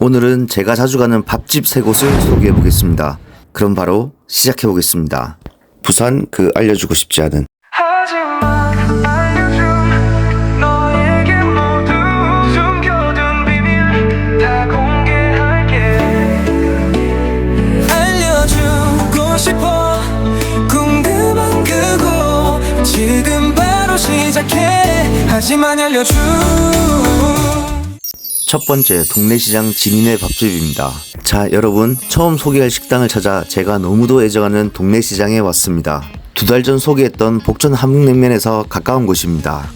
오늘은 제가 자주 가는 밥집 세 곳을 소개해 보겠습니다. 그럼 바로 시작해 보겠습니다. 부산 그 알려주고 싶지 않은. 하지만 알려준 첫 번째 동네 시장 진인의 밥집입니다. 자, 여러분 처음 소개할 식당을 찾아 제가 너무도 애정하는 동네 시장에 왔습니다. 두 달 전 소개했던 복전 함흥냉면에서 가까운 곳입니다.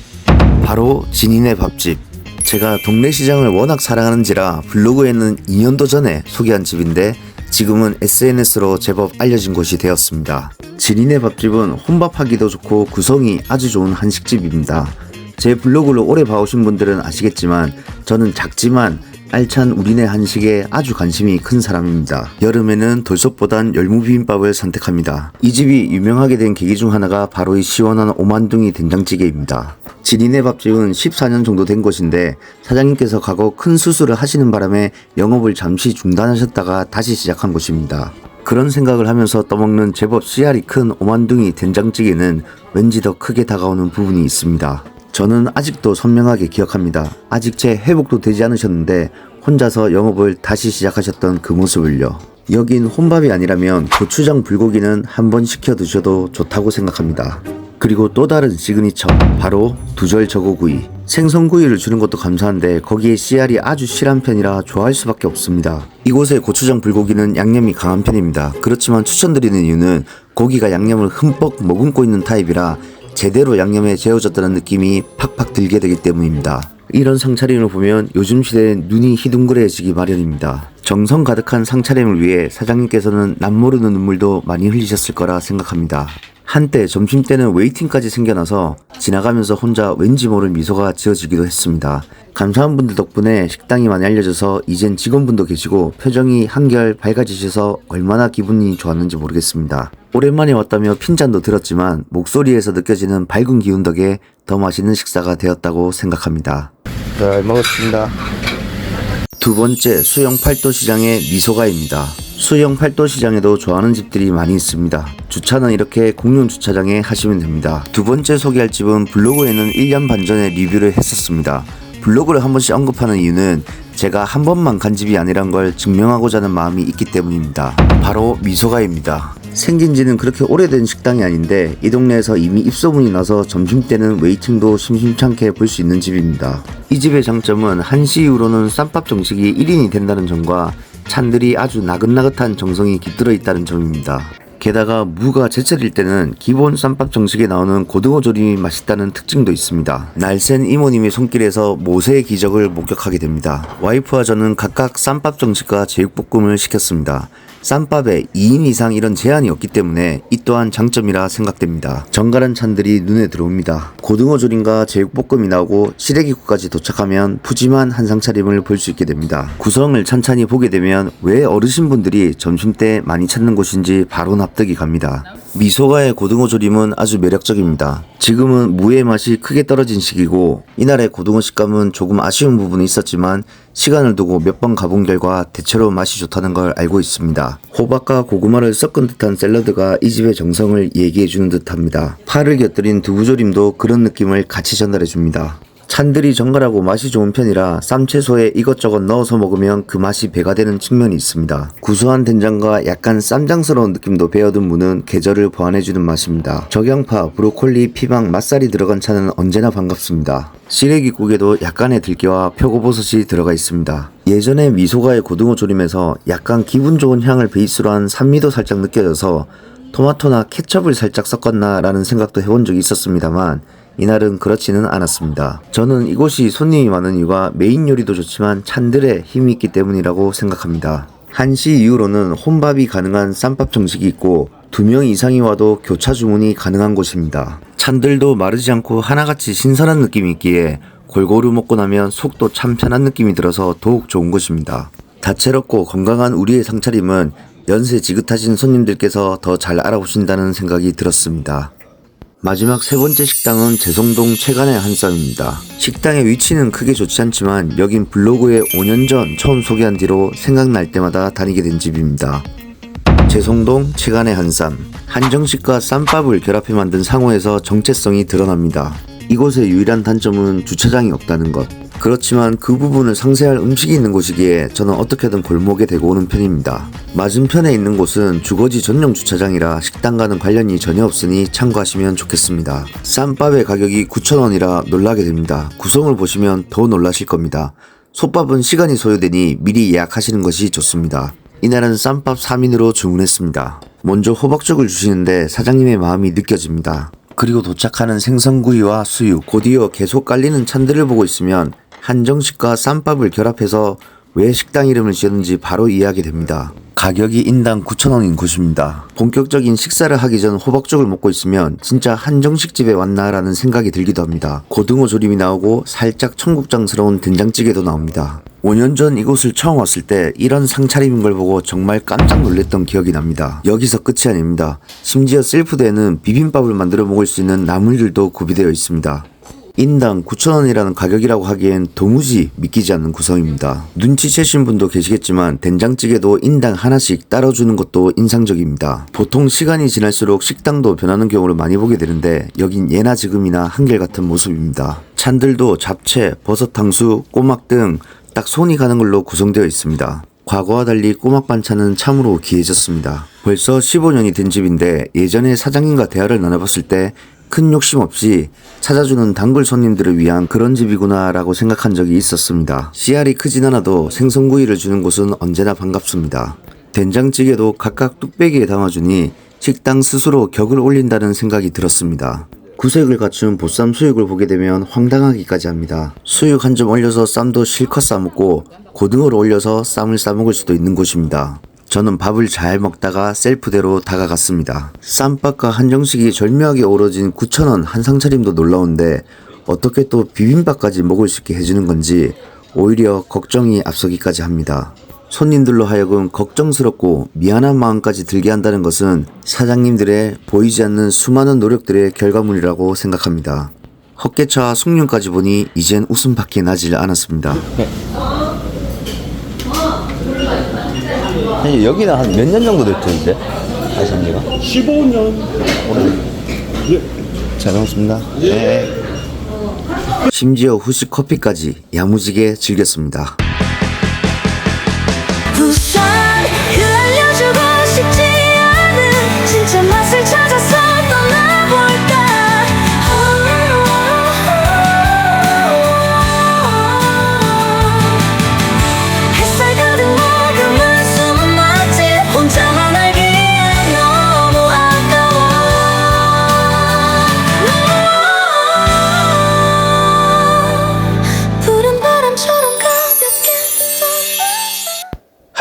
바로 진인의 밥집. 제가 동네 시장을 워낙 사랑하는지라 블로그에는 2년도 전에 소개한 집인데 지금은 SNS로 제법 알려진 곳이 되었습니다. 진인의 밥집은 혼밥하기도 좋고 구성이 아주 좋은 한식집입니다. 제 블로그를 오래 봐오신 분들은 아시겠지만 저는 작지만 알찬 우리네 한식에 아주 관심이 큰 사람입니다. 여름에는 돌솥보단 열무비빔밥을 선택합니다. 이 집이 유명하게 된 계기 중 하나가 바로 이 시원한 오만둥이 된장찌개입니다. 지리네 밥집은 14년 정도 된 곳인데 사장님께서 과거 큰 수술을 하시는 바람에 영업을 잠시 중단하셨다가 다시 시작한 곳입니다. 그런 생각을 하면서 떠먹는 제법 씨알이 큰 오만둥이 된장찌개는 왠지 더 크게 다가오는 부분이 있습니다. 저는 아직도 선명하게 기억합니다. 아직 제 회복도 되지 않으셨는데 혼자서 영업을 다시 시작하셨던 그 모습을요. 여긴 혼밥이 아니라면 고추장 불고기는 한번 시켜 드셔도 좋다고 생각합니다. 그리고 또 다른 시그니처 바로 두절 저고구이 생선구이를 주는 것도 감사한데 거기에 씨알이 아주 실한 편이라 좋아할 수밖에 없습니다 이곳의 고추장 불고기는 양념이 강한 편입니다 그렇지만 추천드리는 이유는 고기가 양념을 흠뻑 머금고 있는 타입이라 제대로 양념에 재워졌다는 느낌이 팍팍 들게 되기 때문입니다. 이런 상차림을 보면 요즘 시대엔 눈이 희둥그레지기 마련입니다. 정성 가득한 상차림을 위해 사장님께서는 남모르는 눈물도 많이 흘리셨을 거라 생각합니다. 한때 점심때는 웨이팅까지 생겨나서 지나가면서 혼자 왠지 모를 미소가 지어지기도 했습니다. 감사한 분들 덕분에 식당이 많이 알려져서 이젠 직원분도 계시고 표정이 한결 밝아지셔서 얼마나 기분이 좋았는지 모르겠습니다. 오랜만에 왔다며 핀잔도 들었지만 목소리에서 느껴지는 밝은 기운 덕에 더 맛있는 식사가 되었다고 생각합니다. 잘 먹었습니다. 두 번째 수영 팔도 시장의 미소가입니다. 수영 팔도 시장에도 좋아하는 집들이 많이 있습니다. 주차는 이렇게 공용 주차장에 하시면 됩니다. 두 번째 소개할 집은 블로그에는 1년 반 전에 리뷰를 했었습니다. 블로그를 한 번씩 언급하는 이유는 제가 한 번만 간 집이 아니란 걸 증명하고자 하는 마음이 있기 때문입니다. 바로 미소가입니다. 생긴 지는 그렇게 오래된 식당이 아닌데 이 동네에서 이미 입소문이 나서 점심때는 웨이팅도 심심찮게 볼 수 있는 집입니다. 이 집의 장점은 한시 이후로는 쌈밥 정식이 1인이 된다는 점과 찬들이 아주 나긋나긋한 정성이 깃들어 있다는 점입니다. 게다가 무가 제철일 때는 기본 쌈밥 정식에 나오는 고등어 조림이 맛있다는 특징도 있습니다. 날쌘 이모님의 손길에서 모세의 기적을 목격하게 됩니다. 와이프와 저는 각각 쌈밥 정식과 제육볶음을 시켰습니다. 쌈밥에 2인 이상 이런 제한이 없기 때문에 이 또한 장점이라 생각됩니다. 정갈한 찬들이 눈에 들어옵니다. 고등어 조림과 제육볶음이 나오고 시래기국까지 도착하면 푸짐한 한상 차림을 볼 수 있게 됩니다. 구성을 찬찬히 보게 되면 왜 어르신분들이 점심때 많이 찾는 곳인지 바로 납득이 갑니다. 미소가의 고등어 조림은 아주 매력적입니다. 지금은 무의 맛이 크게 떨어진 시기고 이날의 고등어 식감은 조금 아쉬운 부분이 있었지만 시간을 두고 몇 번 가본 결과 대체로 맛이 좋다는 걸 알고 있습니다. 호박과 고구마를 섞은 듯한 샐러드가 이 집의 정성을 얘기해주는 듯합니다. 파를 곁들인 두부조림도 그런 느낌을 같이 전달해줍니다. 찬들이 정갈하고 맛이 좋은 편이라 쌈채소에 이것저것 넣어서 먹으면 그 맛이 배가 되는 측면이 있습니다. 구수한 된장과 약간 쌈장스러운 느낌도 배어든 무는 계절을 보완해주는 맛입니다. 적양파, 브로콜리, 피망, 맛살이 들어간 차는 언제나 반갑습니다. 시래기국에도 약간의 들깨와 표고버섯이 들어가 있습니다. 예전에 미소가의 고등어 조림에서 약간 기분 좋은 향을 베이스로 한 산미도 살짝 느껴져서 토마토나 케첩을 살짝 섞었나 라는 생각도 해본 적이 있었습니다만 이날은 그렇지는 않았습니다. 저는 이곳이 손님이 많은 이유가 메인 요리도 좋지만 찬들의 힘이 있기 때문이라고 생각합니다. 한시 이후로는 혼밥이 가능한 쌈밥 정식이 있고 두 명 이상이 와도 교차 주문이 가능한 곳입니다. 찬들도 마르지 않고 하나같이 신선한 느낌이 있기에 골고루 먹고 나면 속도 참 편한 느낌이 들어서 더욱 좋은 곳입니다. 다채롭고 건강한 우리의 상차림은 연세 지긋하신 손님들께서 더 잘 알아보신다는 생각이 들었습니다. 마지막 세 번째 식당은 제성동 최간의 한쌈입니다. 식당의 위치는 크게 좋지 않지만 여긴 블로그에 5년 전 처음 소개한 뒤로 생각날 때마다 다니게 된 집입니다. 제성동 최간의 한쌈 한정식과 쌈밥을 결합해 만든 상호에서 정체성이 드러납니다. 이곳의 유일한 단점은 주차장이 없다는 것. 그렇지만 그 부분을 상세할 음식이 있는 곳이기에 저는 어떻게든 골목에 대고 오는 편입니다. 맞은편에 있는 곳은 주거지 전용 주차장이라 식당과는 관련이 전혀 없으니 참고하시면 좋겠습니다. 쌈밥의 가격이 9,000원이라 놀라게 됩니다. 구성을 보시면 더 놀라실 겁니다. 솥밥은 시간이 소요되니 미리 예약하시는 것이 좋습니다. 이날은 쌈밥 3인으로 주문했습니다. 먼저 호박죽을 주시는데 사장님의 마음이 느껴집니다. 그리고 도착하는 생선구이와 수육, 곧이어 계속 깔리는 찬들을 보고 있으면 한정식과 쌈밥을 결합해서 왜 식당 이름을 지었는지 바로 이해하게 됩니다. 가격이 인당 9,000원인 곳입니다. 본격적인 식사를 하기 전 호박죽을 먹고 있으면 진짜 한정식 집에 왔나라는 생각이 들기도 합니다. 고등어 조림이 나오고 살짝 청국장스러운 된장찌개도 나옵니다. 5년 전 이곳을 처음 왔을 때 이런 상차림인 걸 보고 정말 깜짝 놀랐던 기억이 납니다. 여기서 끝이 아닙니다. 심지어 셀프대에는 비빔밥을 만들어 먹을 수 있는 나물들도 구비되어 있습니다. 인당 9,000원이라는 가격이라고 하기엔 도무지 믿기지 않는 구성입니다. 눈치채신 분도 계시겠지만 된장찌개도 인당 하나씩 따라주는 것도 인상적입니다. 보통 시간이 지날수록 식당도 변하는 경우를 많이 보게 되는데 여긴 예나 지금이나 한결같은 모습입니다. 찬들도 잡채, 버섯 탕수, 꼬막 등 딱 손이 가는 걸로 구성되어 있습니다. 과거와 달리 꼬막 반찬은 참으로 귀해졌습니다. 벌써 15년이 된 집인데 예전에 사장님과 대화를 나눠봤을 때 큰 욕심 없이 찾아주는 단골 손님들을 위한 그런 집이구나라고 생각한 적이 있었습니다. 씨알이 크진 않아도 생선구이를 주는 곳은 언제나 반갑습니다. 된장찌개도 각각 뚝배기에 담아주니 식당 스스로 격을 올린다는 생각이 들었습니다. 구색을 갖춘 보쌈 수육을 보게 되면 황당하기까지 합니다. 수육 한 점 올려서 쌈도 실컷 싸먹고 고등어를 올려서 쌈을 싸먹을 수도 있는 곳입니다. 저는 밥을 잘 먹다가 셀프대로 다가갔습니다. 쌈밥과 한정식이 절묘하게 어우러진 9,000원 한상 차림도 놀라운데 어떻게 또 비빔밥까지 먹을 수 있게 해주는 건지 오히려 걱정이 앞서기까지 합니다. 손님들로 하여금 걱정스럽고 미안한 마음까지 들게 한다는 것은 사장님들의 보이지 않는 수많은 노력들의 결과물이라고 생각합니다. 헛개차 숙련까지 보니 이젠 웃음밖에 나질 않았습니다. 사실 여기는 한 몇 년 정도 됐죠 이제 하신 지가? 15년 잘 먹었습니다. 네. 심지어 후식 커피까지 야무지게 즐겼습니다.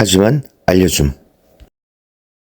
하지만 알려줌.